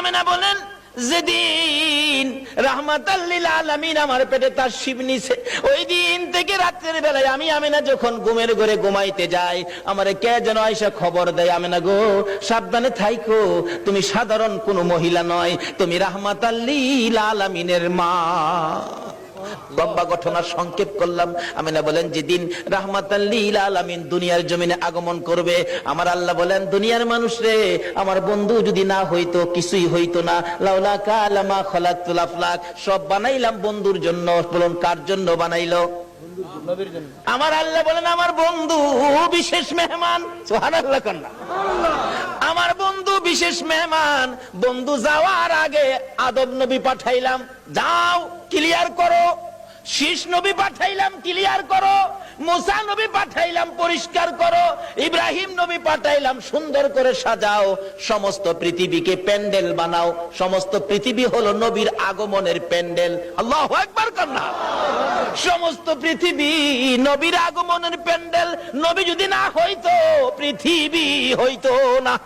আমেনা বলেন, যেদিন রাহমাতাল্লিল আলামিন আমার পেটে তার শিব নিছে, ওই দিন থেকে রাত্রের বেলায় আমি আমেনা যখন ঘুমের ঘরে ঘুমাইতে যাই, আমারে কে যেন আইসা খবর দেয়, আমেনা গো, সাবধানে থাইকো, তুমি সাধারণ কোনো মহিলা নয়, তুমি রাহমাতাল্লিল আলামিনের মা। লম্বা ঘটনার সংক্ষেপ করলাম। আমি না বলেন, যেদিন রাহমাতাল্লিল আলামিন দুনিয়ার জমিনে আগমন করবে, আমার আল্লাহ বলেন, দুনিয়ার মানুষ রে, আমার বন্ধু যদি না হইতো, কিছুই হইতো না। লাউলা কালামা আফলাক, সব বানাইলাম বন্ধুর জন্য। বলুন, কার জন্য বানাইলো? আমার আল্লাহ বলেন, আমার বন্ধু বিশেষ মেহমান। আমার বন্ধু বিশেষ মেহমান। বন্ধু যাওয়ার আগে আদব নবী পাঠাইলাম। যাও, ক্লিয়ার করো। শীষ নবী পাঠাইলাম ক্লিয়ার করো। মুসা নবী পাঠাইলাম, পরিষ্কার করো। ইব্রাহিম নবী পাঠাইলাম, সুন্দর করে সাজাও। সমস্ত পৃথিবীকে প্যান্ডেল বানাও। সমস্ত পৃথিবী হলো নবীর আগমনের প্যান্ডেল। আল্লাহ একবার কন্যা। সমস্ত পৃথিবী নবীর আগমনের প্যান্ডেল। নবী যদি না হইতো, পৃথিবী হইতো না।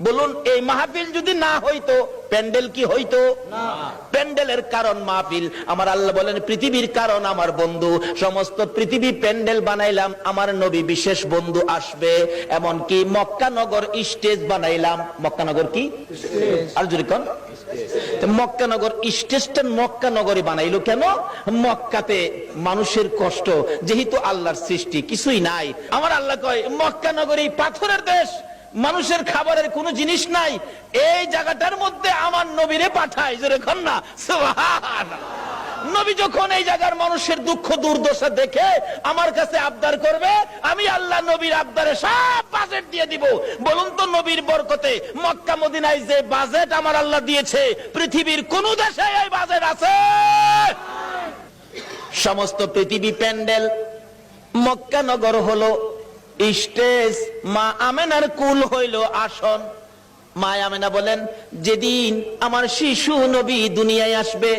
বলুন এই মাহফিল যদি না হইতো প্যান্ডেল কি হইতো? প্যান্ডেলের কারণ মাহফিল। আমার আল্লাহ বলেন পৃথিবীর কারণ আমার বন্ধু। সমস্ত পৃথিবী প্যান্ডেল বানাইলাম আমার নবী বিশেষ বন্ধু আসবে। এমনকি মক্কানগর স্টেজ বানাইলাম। মক্কানগর কি? আর যদি কন? মক্কানগর স্টেজটা মক্কানগরে বানাইলো কেন? মক্কাতে মানুষের কষ্ট যেহেতু আল্লাহর সৃষ্টি কিছুই নাই। আমার আল্লাহ কয় মক্কানগরী পাথরের দেশ। মানুষের খাবারের কোনো জিনিস নাই। এই জায়গাটার মধ্যে আমার নবীরে পাঠায় যেরকম না। নবী যখন এই জায়গার মানুষের দুঃখ, দুর্দশা দেখে আমার কাছে আবদার করবে, আমি আল্লাহ নবীর আবদারে সব বাজেট দিয়ে দিব। বলুন তো নবীর বরকতে মক্কা, মদিনায় যে বাজেট আমার আল্লাহ দিয়েছে, পৃথিবীর কোন দেশে এই বাজেট আছে? সমস্ত পৃথিবী প্যান্ডেল মক্কা নগর হলো স্টেজ মা আমেনার কুল হইল আসন। মা আমেনা বলেন যেদিন আমার শিশু নবী দুনিয়ায় আসবে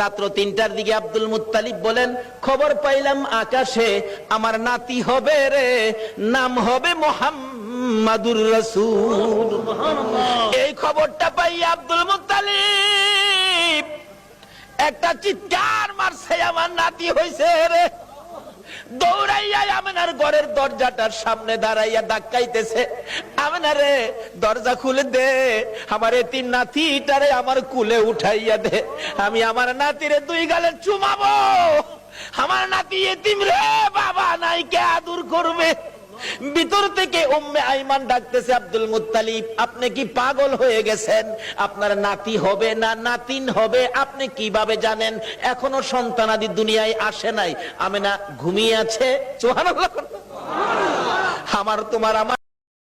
রাত্র তিনটার দিকে আব্দুল মুত্তালিব বলেন খবর পাইলাম আকাশে আমার নাতি হবে রে নাম হবে মোহাম্মাদুর রসুল। এই খবরটা পাই আব্দুল মুত্তালিব। একটা চিৎকার মারছে আমার নাতি হইছে রে। দৌড়াইয়া ঘরের দরজাটার সামনে দাঁড়াইয়া দরজা খুলে দে, আমার এতিম নাতিটারে আমার কুলে উঠাইয়া দে। আমি আমার নাতিরে দুই গালে চুমাবো। আমার নাতি এতিম রে, বাবা নাই কে আদর করবে? ভিতর থেকে উম্মে আইমান ডাকতেছে আব্দুল মুত্তালিব, আপনি কি পাগল হয়ে গেছেন? আপনার নাতি হবে না নাতিন হবে, আপনি কীভাবে জানেন? এখনও সন্তান আদি দুনিয়ায় আসে নাই। আমি না ঘুমিয়ে আছে? আমার তোমার, আমার